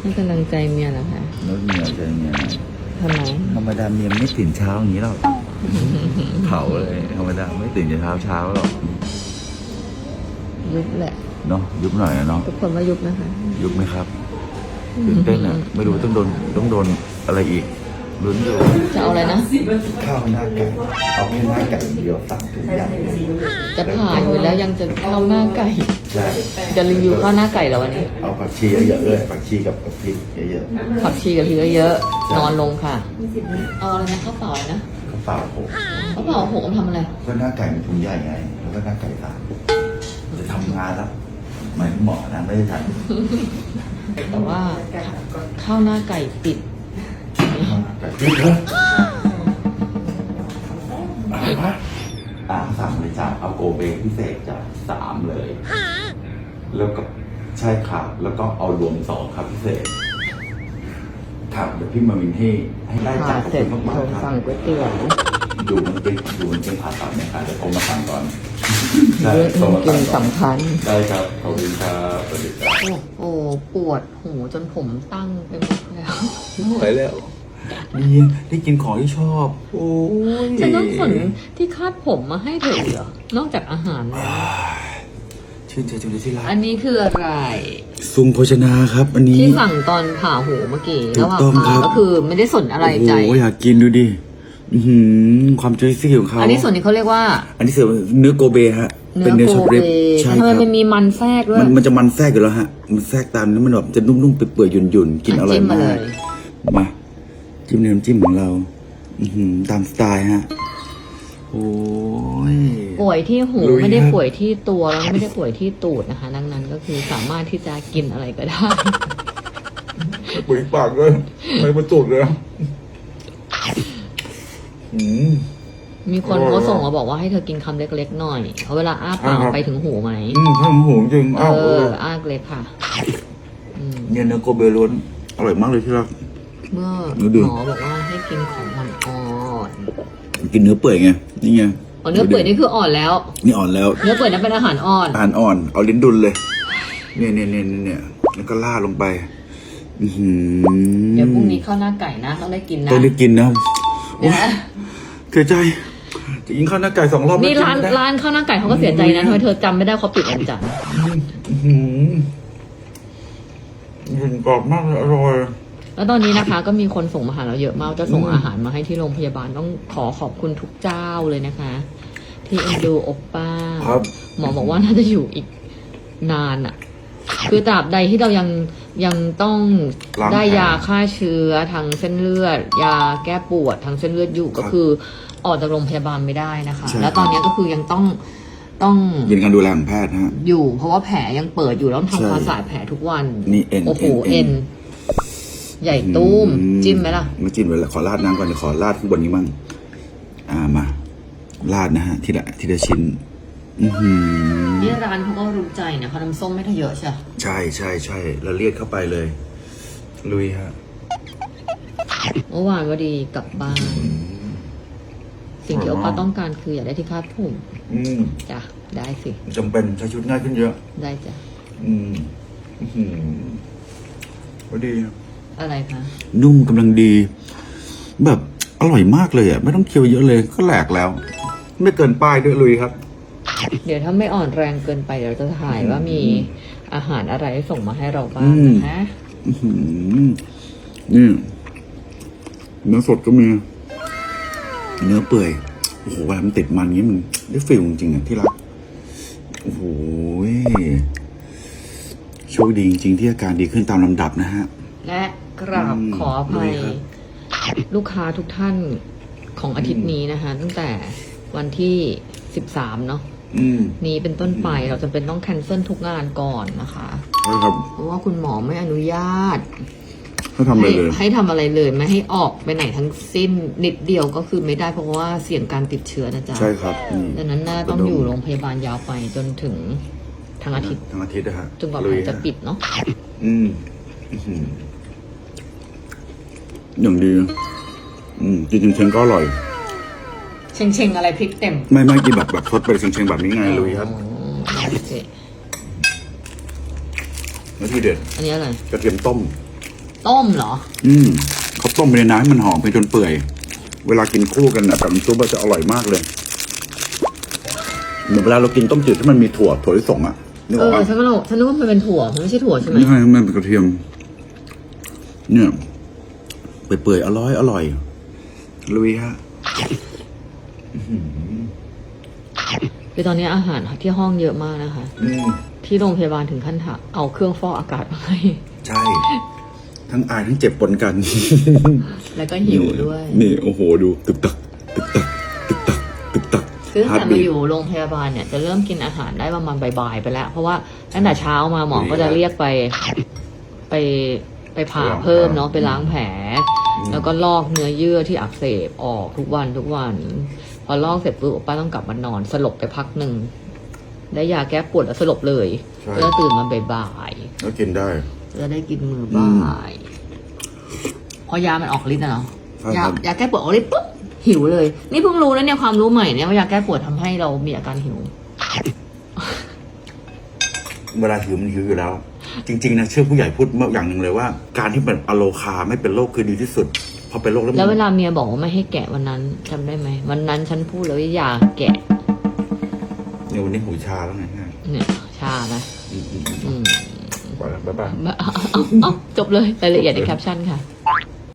ให้กำลังใจเมียเหรอคะรถเมียใจเมียหน่อยทำไมธรรมดาเมียไม่ตื่นเช้าอย่างนี้หรอกเผาเลยธรรมดาไม่ตื่นเช้าเช้าหรอกยุบแหละเนาะยุบหน่อยอะเนาะทุกคนว่ายุบนะคะ ยุบไหมครับตื่นเต้นอะ ไม่รู้ต้องโดนต้องโดนอะไรอีก ลุ้นอยู่จะเอาอะไรนะ ข้าวหน้าไก่เอาแค่หน้าไก่เดียวสั่งทุกอย่างจะผ่านอยู่แล้วยังจะเข้าหน้าไก่ ใช่จะรีวิวข้าวหน้าไก่เหรอวันนี้ เอาผักชีเยอะๆเลยผักชีกับกะปิเยอะผักชีกับพริกเยอะๆนอนลงค่ะ เอาอะไรนะข้าวเปล่าอะไรนะๆกระเป๋าผมข้าวเปล่าหกมันทำอะไร ก็หน้าไก่มันถุงใหญ่ไง แล้วก็หน้าไก่สามจะทำงานแล้วหมายถึงหมอนะไม่ได้ทำแต่ว่าข้าวหน้าไก่ติด ไก่ปิ้งเหรออะไรวะอ่าสั่งเลยจ้ะเอาโกเบพิเศษจ้ะสามเลย แล้วก็ใช่ครับแล้วก็เอารวมสองครับพิเศษครับเดี๋ยวพี่มาวินให้ให้ได้จ้ะผ่าขอบเสร็คุจณมากมๆครับสั่งก๋วยเตี๋ยวดูมันเป็นดูมันเป็นผ่าตัดนี่ยค่ะเดี๋ยวโทรมาสั่งก่อนใช่เรื่องโทรมากิสั่นงก่อนสำคัญ ได้ครับขอบคุณครับสวัสดีครับ โอ้โหปวดหูจนผมตั้งไปหมดแล้วไม่ไหวแล้ว ดีได้กินของที่ชอบ โอ้ยฉันต้องขนที่คาดผมมาให้เธอเหรอนอกจากอาหารแล้วชื่นใจจังเลยที่รักอันนี้คืออะไรซุงโภชนาครับ อันนี้ที่สั่งตอนผ่าหูเมื่อกี้ถูระกหว่างต้องครัผ่าบก็คือไม่ได้สนอะไรใจ โอ้โหอยากกินดูดิอื้อหือความจุยซี่ของเขาอันนี้ส่วนนี้เขาเรียกว่าอันนี้เสือเนื้อโกเบฮะ เป็นเนื้เนื้ออโกช็อตเบริบใช่คทำไมรับ มันมีมันแทรกด้วย มันมันจะมันแทรกอยู่แล้วฮะ มันแทรกตามนั้นมันแบบจะนุ่มๆเปื่อยๆหยุ่นๆกินอร่อยจิ้มมาเลมากยมา จิ้มเนื้อน้ำจิ้มของเราอือหือตามสไตล์ฮะโอ้ยป่วยที่หูลุยไม่ได้ครับป่วยที่ตัวแล้วไม่ได้ป่วยที่ตูดนะคะ ดังนั้นก็คือสามารถที่จะกินอะไรก็ได้ปุ๋ยปากเลยไม่มาจุดเลยอืมมีคนอร่อยเขาส่งมาบอกว่าให้เธอกินคำเล็กๆหน่อยเพราะเวลาอ้าปากอ่าครับไปถึงหูไหมอืมถ้าผมหูจริงเออ้าวเออออ้าเล็กค่ะอืมเนี่ยเนื้อโกเบล้วนอร่อยมากเลยที่รัก เมื่อดูดิหมอบอกว่าให้กินของอ่อนกินเนื้อเปื่อยไงนี่ไงๆอ๋อเนื้อเปื่อยนี่คืออ่อนแล้ว นี่อ่อนแล้ว เนื้อเปื่อยนั้นเป็นอาหารอ่อนอาหารอ่อนเอาลิ้นดุลเลยเนี่ยเนี่ยเนี่ยเนี่ยเนี่ยแล้วก็ล่าดลงไปอือหือเดี๋ยวพรุ่งนี้ข้าวหน้าไก่นะต้องได้กินนะต้องได้กินนะเดี๋ยวนะเสียใจจะกินข้าวหน้าไก่สองรอบนี่ร้านไม่กิไม่ได้ร้านข้าวหน้าไก่เขาก็เสียใจนะทำไมเธอจำไม่ได้เขาปิดวันจันทร์อื้อหือกินกรอบมากเลยอร่อย แล้วตอนนี้นะคะ ก็มีคนส่งมาหาเราเยอะมากจะส่งอาหารมาให้ที่โรงพยาบาลต้องขอขอบคุณทุกเจ้าเลยนะคะ ที่เอ็นดูโอปป้าครับหมอบอกว่าน่าจะอยู่อีกนานอะ่ะคือตราบใดที่เรายังยังต้องล้างได้แผล ยาฆ่าเชื้อทางเส้นเลือด ยาแก้ปวดทางเส้นเลือดอยู่ก็ครับคือออกจากโรงพยาบาลไม่ได้นะคะ ใช่แล้วตอนนี้ก็คือยังต้องต้องเป็นการดูแลของแพทย์ฮะ อยู่เพราะว่าแผลยังเปิดอยู่แล้วต้องใช่ ทำความสะอาดแผลทุกวัน นี่เอ็นโอ้โหเอ็เอ็นน ใหญ่ตุ้ม อืจิ้มไหมล่ะ ไม่จิ้มเลยขอราดน้ำก่อนเดี๋ยวขอราดข้างบนนี้มั่งอ่ามาราดนะฮะทีละทีละชิ้น อือหือนี่ร้านเขาก็รู้ใจนะเขาน้ำส้มไม่ได้เยอะใช่ปะใช่ใช่ใช่เราเรียกเข้าไปเลย ลุยฮะเมื่อวานก็ดีกลับบ้าน สิ่งที่โอป้าต้องการคืออยากได้ที่คาดผมอืมจ้ะได้สิ จำเป็นใช้ชุดง่ายขึ้นเยอะ ได้จ้ะ อืม อื้อหือพอดี อะไรคะนุ่มกำลังดี แบบอร่อยมากเลยอะไม่ต้องเคี้ยวเยอะเลยก็แหลกแล้ว ไม่เกินป้ายด้วยลุยครับ เดี๋ยวถ้าไม่อ่อนแรงเกินไปเดี๋ยวจะถ่ายว่ามีอาหารอะไรส่งมาให้เราบ้างอืม นะคะอื้อหือนี่เนื้อสดก็มี เนื้อเปื่อย โอ้โหเวลามันติดมันงี้มันได้ฟิลจริงๆอะที่รัก โอ้โหโชคดีจริงๆที่อาการดีขึ้นตามลำดับนะฮะ และ กราบอืมขออภัยลุยครับลูกค้าทุกท่านของอาทิตย์นี้นะคะ ตั้งแต่วันที่13เนาะอืมนี้เป็นต้นไปเราจะเป็นต้องแคนเซิลทุกงานก่อนนะคะใช่ครับเพราะว่าคุณหมอไม่อนุญาต ให้ทำอะไรให้เลยให้ทำอะไรเลย ไม่ให้ออกไปไหนทั้งสิ้นนิดเดียวก็คือไม่ได้เพราะว่าเสี่ยงการติดเชื้อนะจ๊ะใช่ครับอืมดังนั้นน่าต้องอยู่โรงพยาบาลยาวไปจนถึงทั้งอาทิตย์ทั้งอาทิตย์นะฮะจนกว่าลุแผยลจะฮปิดเนาะอืม อื้อหืออย่างดี อืมจริงๆเชงก็อร่อย เชงเชงอะไรพริกเต็มไม่ไม่กินแบบแบบทดไปเชงๆแบบนี้ไงลุยครับอ๋อโอเคแล้วทีเด็ดอันนี้อะไรกระเทียมต้ม ต้มเหรอ อืมเขาต้มไปในน้ำให้มันหอมไปจนเปื่อย เวลากินคู่กันนะกับน้ำซุปมันจะอร่อยมากเลยเหมือนเวลาเรากินต้มจืดที่มันมีถั่วถั่วลิสงอะนึกเอออกอปะฉันก็รู้ฉันนึกว่ามันเป็นถั่วมันไม่ใช่ถั่วใช่ไหมไม่ใช่มันเป็นกระเทียม เนี่ย เปื่อยๆอร่อยอร่อยลุยฮะคือตอนนี้อาหารที่ห้องเยอะมากนะคะ อืมที่โรงพยาบาลถึงขั้นถเอาเครื่องฟอกอากาศมาให้ ใช่ ทั้งอายทั้งเจ็บปนกัน แล้วก็หิวด้วย นี่โอ้โหดูตึกตักตึกตักตึกตักตึกตักคือตั้งแต่ Heartbeat มาอยู่โรงพยาบาลเนี่ยจะเริ่มกินอาหารได้ประมาณบ่ายๆไปแล้ว เพราะว่าตั้งแต่เช้ามาหมอก็จะเรียกไป ไปไป ผ่าเพิ่มเนาะไปล้างแผล แล้วก็ลอกเนื้อเยื่อที่อักเสบออกทุกวันทุกวัน พอลอกเสร็จปุ๊บป้าต้องกลับมานอน สลบไปพักหนึ่งได้ยาแก้ปวดแล้วสลบเลยใช่เพื่อตื่นมาบ่ายแล้วกินได้ๆจะได้กินมือบ่ายพอยามันออกฤทธิ์นะเนาะใช่ยาครับ ยาแก้ปวดออกฤทธิ์ปุ๊บหิวเลย นี่เพิ่งรู้นะเนี่ยความรู้ใหม่เนี่ยว่ายาแก้ปวดทำให้เรามีอาการหิว เวลาหิวมันหิวอยู่แล้ว จริงๆนะเชื่อผู้ใหญ่พูดมาอย่างหนึ่งเลยว่า การที่เป็นอโลคาไม่เป็นโรคคือดีที่สุดพอเป็นโรคแล้วแล้วมัเวนลาเมียบอกว่าไม่ให้แกะวันนั้นจำได้ไหม วันนั้นฉันพูดแล้วว่าอย่าแกะ เนี่ยวันนี้หูชาแล้วไงฮะเนี่ย ชาไหมอืมอืมอืมอืมไปแล้วบ๊ายบาย เอาเอาเอาจบเลยรายละเอียดในแคปชั่นค่ะ